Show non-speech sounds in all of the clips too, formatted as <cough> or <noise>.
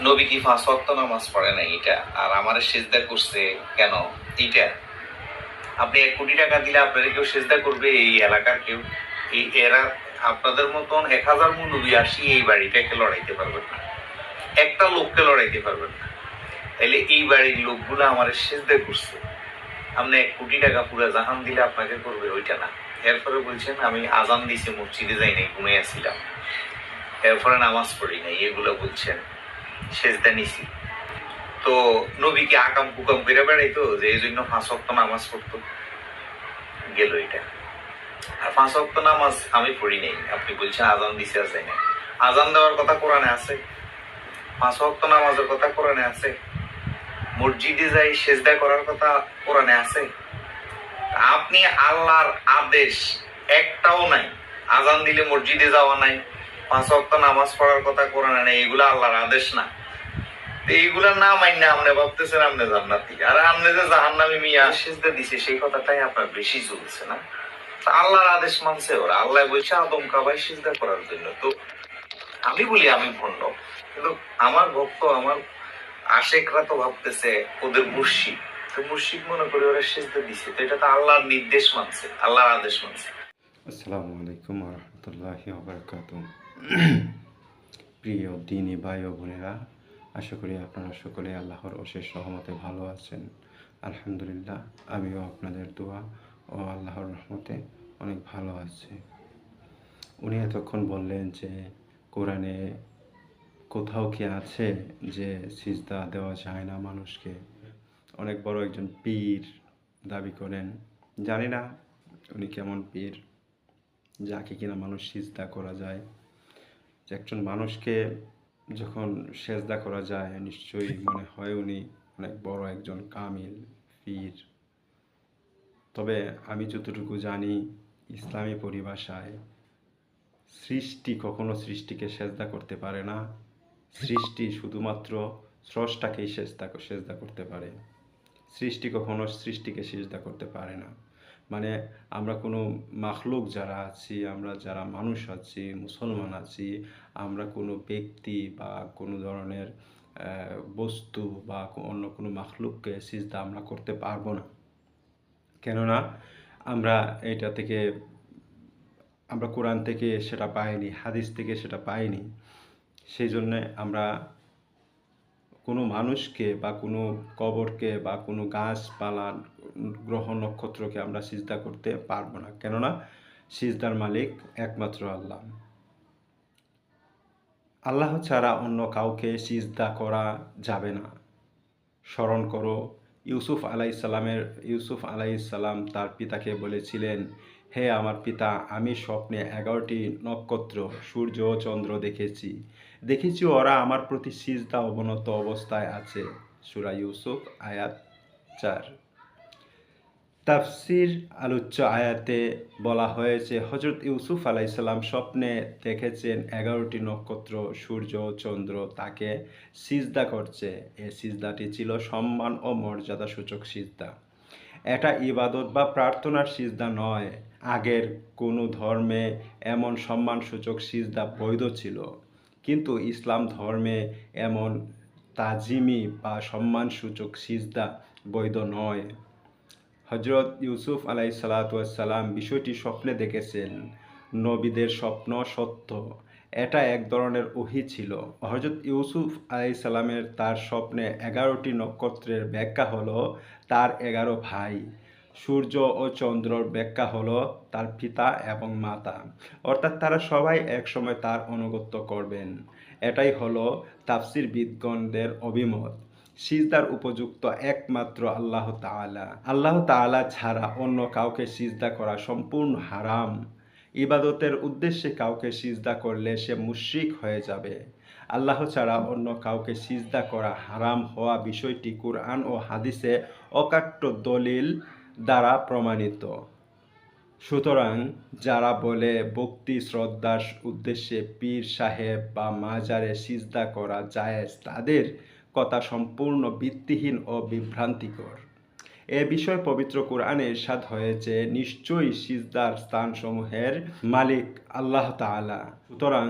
নবী কি ওয়াক্ত নামাজ পড়ে না এটা? আর আমার সেজদা করছে কেন? এইটা? আপনি এক কোটি টাকা দিলে আপনাদের কেউ সেজদা করবে এই এলাকার কেউ? এই এরা আপনাদের মতন এক হাজার নবী আসি এই বাড়িটাকে লড়াইতে পারবেন না। একটা লোককে লড়াইতে পারবেন না। তাহলে এই বাড়ির লোকগুলো আমার সেজদা করছে। আপনি এক কোটি টাকা পুরো জাহান দিলে আপনাকে করবে ওইটা না। এরপরে বলছেন, আমি আজান দিছি, মসজিদে যাই নাই ঘুমিয়ে আসছিলাম এরপরে নামাজ পড়ি নাই, এগুলো বলছেন। সেজদা নিছি। তো নবী কি আকাম কুকাম করে বেড়াইতো যে এই জন্য পাঁচ অক্ত নামাজ পড়তো। গেল এটা। আর পাঁচ অক্ত নামাজ আমি পড়ি নাই। আপনি বলছেন আজান দিছে আছে না আজান দেওয়ার কথা কোরআনে আছে। পাঁচ অক্ত নামাজের কথা কোরআনে আছে। মসজিদে যাই সেজদা করার কথা কোরআনে আছে। আপনি আল্লাহর আদেশ একটাও নাই। আজান দিলে মসজিদে যাওয়া নাই। পাঁচ অক্ত নামাজ পড়ার কথা কোরআনে নেই। এগুলো আল্লাহর আদেশ না। এইগুলা না মাইনা আপনি ভাবতেছেন আপনি জান্নাতি। আর আপনি যে জাহান্নামী মিয়া। সেজদা দিছে সেই কথাটাই আপনার বেশি চলছে না? আল্লাহর আদেশ মানছে ওরা। আল্লাহ বলছে আদম কাবাই সিজদা করার জন্য। তো আমি বলি আমি ভণ্ড কিন্তু আমার ভক্ত আমার আশেকরা তো ভাবতেছে ওদের মুর্শিদ। তো মুর্শিদ মনে করে ওরা সিজদা দিছে। তো এটা তো আল্লাহর নির্দেশ মানছে আল্লাহর আদেশ মানছে। আসসালামু আলাইকুম রহমতুল্লাহি ওবরাকাত প্রিয় দিনী ভাই ও বোনেরা আশা করি আপনারা সকলে আল্লাহর অশেষ রহমতে ভালো আছেন। আলহামদুলিল্লাহ, আমিও আপনাদের দোয়া ও আল্লাহর রহমতে অনেক ভালো আছে। উনি এতক্ষণ বললেন যে, কোরআনে কোথাও কি আছে যে সিজদা দেওয়া যায় না মানুষকে? অনেক বড় একজন পীর দাবি করেন। জানি না উনি কেমন পীর, যাকে কিনা মানুষ সিজদা করা যায়। যে একজন মানুষকে যখন সেজদা করা যায় নিশ্চয়ই <laughs> মনে হয় উনি অনেক বড় একজন কামিল পীর। তবে আমি যতটুকু জানি ইসলামী পরিভাষায় সৃষ্টি কখনো সৃষ্টিকে সেজদা করতে পারে না। সৃষ্টি শুধুমাত্র স্রষ্টাকেই সেজদা সেজদা করতে পারে। সৃষ্টি কখনো সৃষ্টিকে সেজদা করতে পারে না। মানে আমরা কোনো মাখলুক যারা আছি, আমরা যারা মানুষ আছি, মুসলমান আছি, আমরা কোনো ব্যক্তি বা কোনো ধরনের বস্তু বা অন্য কোনো মাখলুককে সিজদা আমরা করতে পারব না। কেননা আমরা এটা থেকে, আমরা কোরআন থেকে সেটা পাইনি, হাদিস থেকে সেটা পাইনি। সেই জন্যে আমরা কোনো মানুষকে বা কোনো কবরকে বা কোনো গাছপালা গ্রহ নক্ষত্রকে আমরা সিজদা করতে পারব না। কেননা সিজদার মালিক একমাত্র আল্লাহ। আল্লাহ ছাড়া অন্য কাউকে সিজদা করা যাবে না। স্মরণ করো, ইউসুফ আলাইসাল্লামের ইউসুফ আলাইসাল্লাম তার পিতাকে বলেছিলেন, হে আমার পিতা, আমি স্বপ্নে এগারোটি নক্ষত্র, সূর্য ও চন্দ্র দেখেছি। দেখেছি ওরা আমার প্রতি সিজদা অবনত অবস্থায় আছে। সুরা ইউসুফ আয়াত চার। তাফসির আলোচ্য আয়াতে বলা হয়েছে হজরত ইউসুফ আলাইসাল্লাম স্বপ্নে দেখেছেন এগারোটি নক্ষত্র, সূর্য, চন্দ্র, তাকে সিজদা করছে। এই সিজদাটি ছিল সম্মান ও মর্যাদা সূচক সিজদা। এটা ইবাদত বা প্রার্থনার সিজদা নয়। আগের কোনো ধর্মে এমন সম্মানসূচক সিজদা বৈধ ছিল। কিন্তু ইসলাম ধর্মে এমন তাজিমি বা সম্মানসূচক সিজদা বৈধ নয়। হজরত ইউসুফ আলাই সালাতাম বিষয়টি স্বপ্নে দেখেছেন। নবীদের স্বপ্ন সত্য, এটা এক ধরনের ওহি ছিল। হজরত ইউসুফ আলাই সালামের তার স্বপ্নে এগারোটি নক্ষত্রের ব্যাখ্যা হলো তার এগারো ভাই। সূর্য ও চন্দ্রর ব্যাখ্যা হলো তার পিতা এবং মাতা। অর্থাৎ তারা সবাই একসময় তার অনুগত্য করবেন। এটাই হলো তাফসির বিদগণদের অভিমত। সিজদার উপযুক্ত একমাত্র আল্লাহ তাআলা। আল্লাহ তাআলা ছাড়া অন্য কাউকে সিজদা করা সম্পূর্ণ হারাম। ইবাদতের উদ্দেশ্যে কাউকে সিজদা করলে সে মুশ্রিক হয়ে যাবে। আল্লাহ ছাড়া অন্য কাউকে সিজদা করা হারাম হওয়া বিষয়টি কুরআন ও হাদিসে অকাট্য দলিল দ্বারা প্রমাণিত। সুতরাং যারা বলে ভক্তি শ্রদ্ধার উদ্দেশ্যে পীর সাহেব বা মাজারে সিজদা করা জায়েজ, তাদের কথা সম্পূর্ণ ভিত্তিহীন ও বিভ্রান্তিকর। এ বিষয়ে পবিত্র কোরআনে ইরশাদ হয়েছে, নিশ্চয়ই সিজদার স্থানসমূহের মালিক আল্লাহ তাআলা। সুতরাং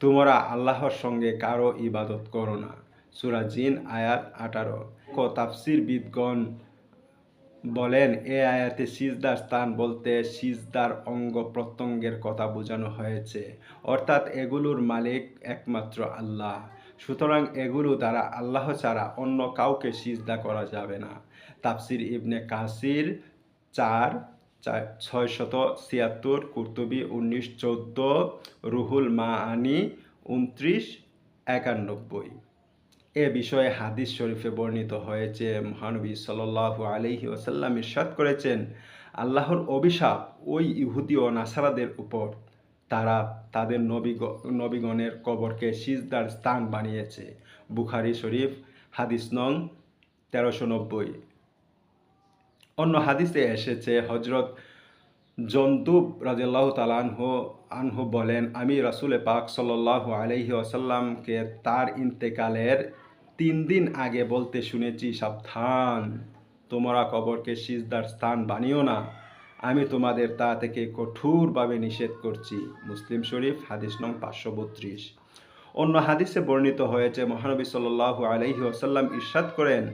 তোমরা আল্লাহর সঙ্গে কারও ইবাদত করো না। সুরাজিন আয়াত আঠারো। ক তাফসির বিদগণ বলেন, এ আয়াতে সিজদার স্থান বলতে সিজদার অঙ্গ প্রত্যঙ্গের কথা বোঝানো হয়েছে। অর্থাৎ এগুলোর মালিক একমাত্র আল্লাহ। সুতরাং এগুলো দ্বারা আল্লাহ ছাড়া অন্য কাউকে সিজদা করা যাবে না। তাফসির ইবনে কাসির চার ছয়শত ছিয়াত্তর, কুর্তুবি উনিশ, চোদ্দ, রুহুল মা আনি উনত্রিশ, একানব্বই। এ বিষয়ে হাদিস শরীফে বর্ণিত হয়েছে, মহানবী সাল্লাল্লাহু আলাইহি ওয়াসাল্লাম ইরশাদ করেছেন, আল্লাহর অভিশাপ ওই ইহুদি ও নাসারাদের উপর। তারা তাদের নবীগ নবীগণের কবরকে সিজদার স্থান বানিয়েছে। বুখারি শরীফ, হাদিস নং তেরোশো নব্বই। অন্য হাদিসে এসেছে হজরত জন্তুব রাজিয়াল্লাহ তালানহু আনহু বলেন, আমি রাসুল পাক সাল্লাল্লাহু আলাইহি আসাল্লামকে তার ইন্তেকালের তিন দিন আগে বলতে শুনেছি, সাবধান। তোমরা কবরকে সিজদার স্থান বানিও না। আমি তোমাদের তা থেকে কঠোরভাবে নিষেধ করছি। মুসলিম শরীফ, হাদিস নং পাঁচশো বত্রিশ। অন্য হাদিসে বর্ণিত হয়েছে, মহানবী সাল্লাল্লাহু আলাইহি আসাল্লাম ইরশাদ করেন,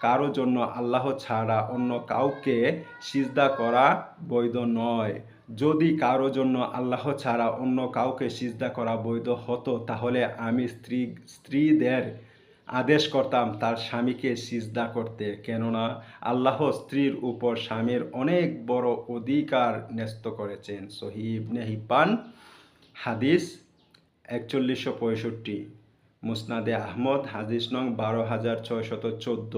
কারও জন্য আল্লাহ ছাড়া অন্য কাউকে সিজদা করা বৈধ নয়। যদি কারও জন্য আল্লাহ ছাড়া অন্য কাউকে সিজদা করা বৈধ হতো, তাহলে আমি স্ত্রী, স্ত্রীদের আদেশ করতাম তার স্বামীকে সিজদা করতে, কেননা আল্লাহ স্ত্রীর উপর স্বামীর অনেক বড় অধিকার ন্যস্ত করেছেন। সহিব নেহিপান হাদিস একচল্লিশশো পঁয়ষট্টি, মুসনাদে আহমদ, হাদিস নং বারো হাজার ছয়শত চোদ্দ।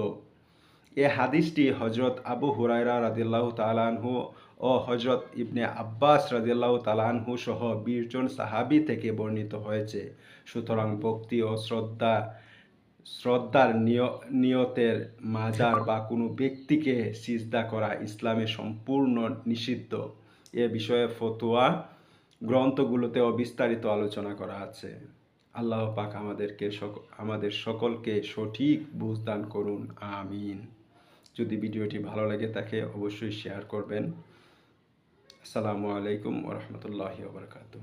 এ হাদিসটি হজরত আবু হুরাইরা রাদিল্লাহু তালানহু ও হজরত ইবনে আব্বাস রাদিল্লাহু তালানহু সহ বিশজন সাহাবি থেকে বর্ণিত হয়েছে। সুতরাং ভক্তি ও শ্রদ্ধা শ্রদ্ধার নিয়- নিয়তের মাজার বা কোনো ব্যক্তিকে সিজদা করা ইসলামে সম্পূর্ণ নিষিদ্ধ। এ বিষয়ে ফতোয়া গ্রন্থগুলোতেও বিস্তারিত আলোচনা করা আছে। আল্লাহ পাক আমাদেরকে সক- আমাদের সকলকে সঠিক বুঝদান করুন। আমিন। যদি ভিডিওটি ভালো লাগে তাকে অবশ্যই শেয়ার করবেন। আসসালামু আলাইকুম ওরহমতুল্লাহি ওবরকাতুহ